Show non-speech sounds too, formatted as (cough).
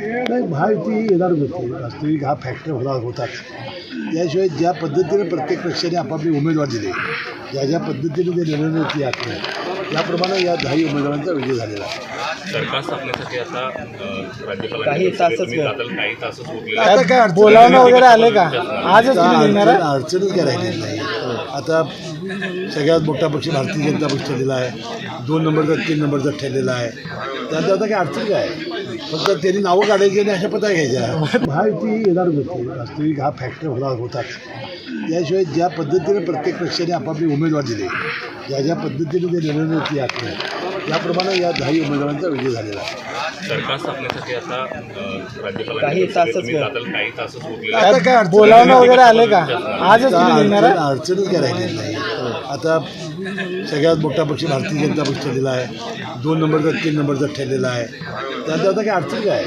नाही महायुती येणार होती वास्तविक हा फॅक्टर होणार होताच याशिवाय ज्या पद्धतीने प्रत्येक पक्षाने आपापली उमेदवार दिले ज्या ज्या पद्धतीने ते निवडणुकी आखले त्याप्रमाणे या दहाही उमेदवारांचा विजय झालेला आहे. सरकार स्थापनेसाठी आता काही तासच काही तासच उरलेले आता काय अडचण बोलावणं वगैरे आले का? आजच आता तुम्ही निघणार आहे? अडचण अडचणच काय राहिलेली नाही. आता सगळ्यात मोठा पक्ष भारतीय जनता पक्ष ठरलेला आहे. दोन नंबरचा तीन नंबरचा ठरलेला आहे. त्यात आता काय अडचण काय फक्त त्यांनी नावं काढायची आणि अशा पत्ता घ्यायच्या. (laughs) महायुती येणार होती. वास्तविक हा फॅक्टर होणार होताच याशिवाय ज्या पद्धतीने प्रत्येक पक्षाने आपापली उमेदवार दिले ज्या ज्या पद्धतीने ते निवडणुकी आखले त्याप्रमाणे या दहाही उमेदवारांचा विजय झालेला आहे. सरकार स्थापनेसाठी आता काही तासच काही बोलावणं वगैरे आले का? आजच? अडचणच काय राहिलेली नाही. आता सगळ्यात मोठा पक्ष भारतीय जनता पक्ष ठरलेला आहे दोन नंबरचा तीन नंबरचा ठरलेला आहे. त्यात आता काय अडचण काय?